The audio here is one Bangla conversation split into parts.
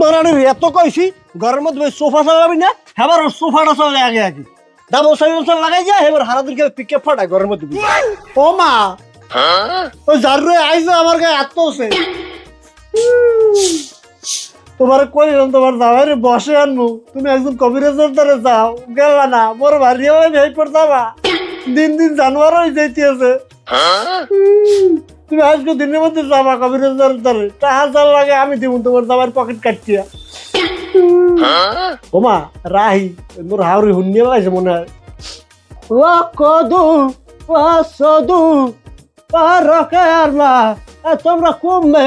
মারানির এত কইছি, ঘরের মধ্যে সোফা চালাবি না? হেবার ওর সোফাটা চলে আগে আগে। ডাবল সাইকেল লাগাই যায় এবার হারা দিন পিকে ফাটায় ঘরের মধ্যে ও মা! ওই জারুরে আইসে আমার গায়ে আত্মসে তোমার কইলাম তোমার জামাই রে বসে আনব। তুমি একজন কবিরাজের দ্বারা যাও। গেলা না বাড়ি হয়ে ভেই পড় যাবা দিন দিন জানোয়ার হয়ে যাইতেছে। তুমি আজকে দিনের মধ্যে যাবা কবিরাজের দ্বারে টাকা জাল লাগে আমি দিব তোমার জামার পকেট কাটতিয়া ওমা রাহি মোর হাওড়ি হুন্নিয়ে লাইছে মনে হয়। ও কদু ও সদু মা এ তোমরা কমবে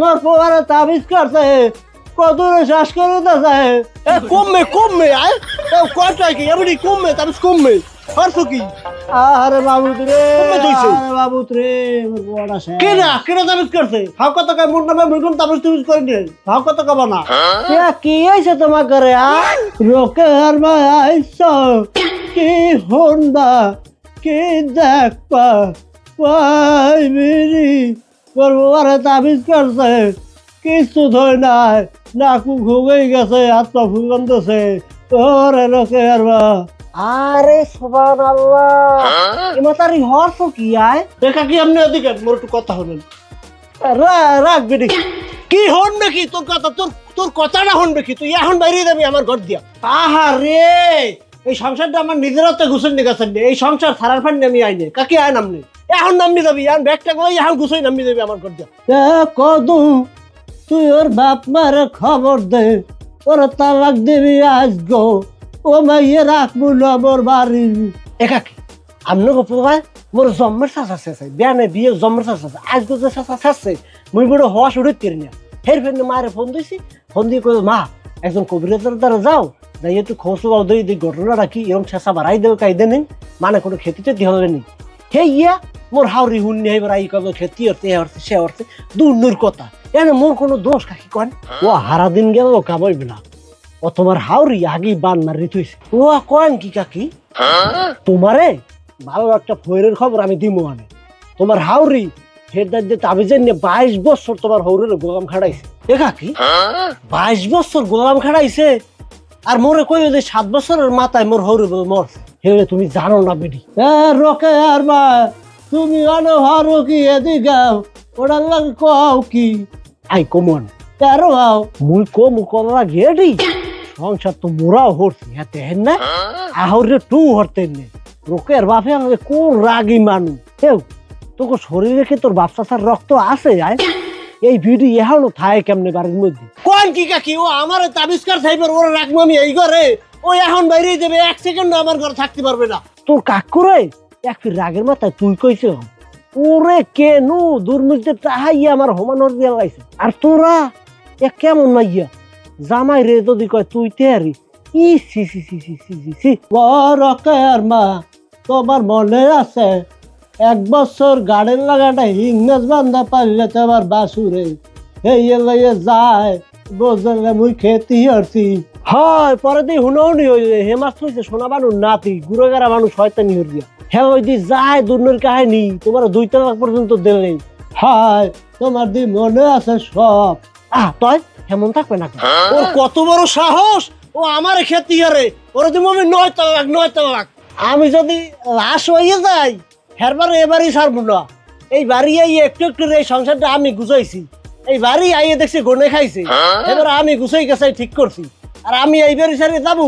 মোর পোয়ারে তাবিজ করছে কদুরে শ্বাস করে এ। কমবে কমবে আয়। এ কয়টা কি? এমনি কমবে তাবিজ কমবে কি আরে রে? আরে কেনা তাবিজ করছে? হাও কত কয় মোর নামে মুরগুন তাবিজ তাবিজ করে দিয়ে হাও কত কব না এ কি হইছে তোমার ঘরে আ? রকের মা আইছো কি কি দেখবা তাবিজ করছে। কিছু ধরে নাই নাকু ঘুমেই গেছে হাত পা ওরে আর মা আরে সুবান আল্লাহ এমাতারি হর্ষ কি আয়? দেখা কি আপনি ওদিকে? মোর একটু কথা হলেন রাখ বেটি কি হন নাকি তোর কথা তোর তোর কথাটা হন নাকি তুই এখন বাইরে যাবি আমার ঘর দিয়া। আহা রে এই সংসারটা আমার নিজের হাতে ঘুষেন নি গেছেন এই সংসার ছাড়ার ফান আমি আইনে। কাকে আয় নামনি? এখন নামনি যাবি। এখন ব্যাগটা করে এখন ঘুষই নামনি যাবি আমার ঘর দিয়া। কদু তুই ওর বাপ মার খবর দে। ওর তালাক দিবি আজ গো। ও মাইয়ে রাখব নবর বাড়ি। একাকি? আমনে গো পোয়া মোর জন্মের শ্বাস আছে বিয়ানে বিয়ে জন্মের শ্বাস আছে আজ গো যে শ্বাস আছে মুই বড় হওয়া শুরু করি না। ফের ফের মায়ের ফোন দিছি ফোন দিয়ে কই মা একজন কবিরাজের দ্বারা যাও যাই একটু খোঁজ লাও দিই দিই ঘটনাটা কি এরকম ছেঁচা বাড়াই দেবে কাইদে নেই মানে কোনো খেতে টেতি হবে নি? হে ইয়া মোর হাওড়ি হুন্নি হইবার আই কবে খেতি হরতে এ হরতে সে হরতে দূর দূর কথা। এনে মোর কোনো দোষ কাকি কন ও হারা দিন গেল কামাইবে না। ও তোমার হাওড়ি আগেই বান মারি থইছে। ও কন কি কাকি? তোমারে ভালো একটা ফৈরের খবর আমি দিমু আনে। তোমার হাওড়ি হেডদার দিয়ে তাবিজের নিয়ে বাইশ বছর তোমার হৌরের গোলাম খাড়াইছে এ কাকি? বাইশ বছর গোলাম খাড়াইছে আর মোরে কই যে সাত বছরের মাথায় মোর হৌরে মরছে। হেলে তুমি জানো না বেডি রকে আর মা, তুমি আনো হারো কি এদিকে ওটার লাগে কও কি? আই কমন তেরো আও। মুই কম করা গেডি। সংসার তো মোরাও হরছি হ্যাঁ তেহেন না? আহরে টু হরতেন নে। রোকের বাপে আমাকে কোন রাগি মানু কেউ তোকে শরীরে কি তোর বাপসা সার রক্ত আছে আয়? এই ভিডিও এহানো থায় কেমনে বাড়ির মধ্যে? কোন কি কাকি ও আমার তাবিষ্কার থাইবার ওর রাখব আমি এই ঘরে? ও এখন বাইরে যাবে এক সেকেন্ড আমার ঘরে থাকতে পারবে না। তোর কাকুরে এক ফির রাগের মাথায় তুই কইছ ওরে কেন দুর্নীতিতে তাহাই আমার হোমানোর দিয়া লাইছে। আর তোরা এ কেমন মাইয়া? জামাই রে যদি কয়, তুই তেয়ারি? ই সি সি সি সি সি সি সি রকের মা তোমার মনে আছে? এক বছর গাড়ির লাগাটা হিংনাজ বান্ধা পারলে তো আবার বাসুরে। এই লইয়ে যায় বোঝলে মুই খেতি হরছি হয় পরে দিয়ে হুনৌনি হই হে মাছ হইছে সোনা বানুর নাতি, গুড়াগারা মানুষ শয়তানি হর দিয়া হ্যাঁ ওই দি যায়, দুর্নের কাহিনী, তোমার দুই তালাক পর্যন্ত দিলেই। হায়, তোমার দি মনে আছে সব। আহ, তয় হেমন থাকবে না ওর কত বড় সাহস? ও আমার খেতি হারে ওর তুমি আমি নয় তালাক নয় তালাক। আমি যদি লাশ হয়ে যাই হেরবারে এবারই ছাড়বো না। এই বাড়ি আই একটু একটু এই সংসারটা আমি গুছাইছি। এই বাড়ি আইয়ে দেখছি গনে খাইছে। এবার আমি গুছাই গেছাই ঠিক করছি। আর আমি এই বাড়ি সারি যাব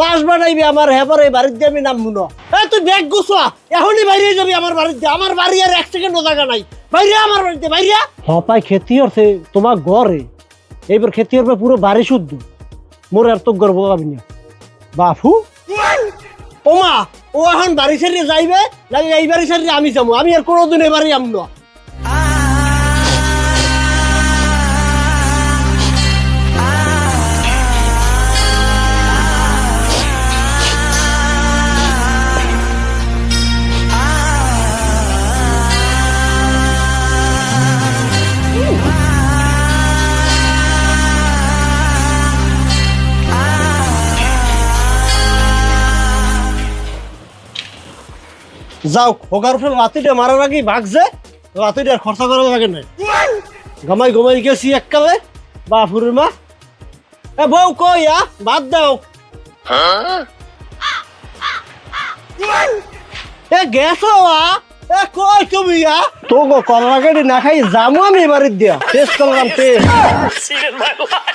লাশ বানাইবি আমার হেবার এই বাড়িতে আমি নামবো না। এ তুই ব্যাগ গুছোয়া এখনই বাইরে যাবি আমার বাড়িতে। আমার বাড়ি আর এক সেকেন্ডও জায়গা নাই। বাইরে আমার বাড়িতে বাইরে। হপাই খেতি হচ্ছে তোমার ঘরে। এইবার খেতে হবে পুরো বাড়ি শুদ্ধ। মোর আর তো গর্ব পাবি না। বাপু। ওমা, ও এখন বাড়ি সারিয়ে যাইবে? লাগে এই বাড়ি সারিয়ে আমি যাব? আমি আর কোনোদিন এবারই আম না। যাও, হোগার উপরে লাতিটা মারার আগেই ভাগছে লাতিটা আর খরচা করার লাগে নাই। গমাই গমাই গেছি এককালে, বাপুরের মা। এ বউ কই, আ? বাদ দাও। এ গেছো, আ? এ কই তুমি, আ? তো গো করলা গাড়ি না খাই জামু আমি এবারে দিয়া। টেস্ট করলাম টেস্ট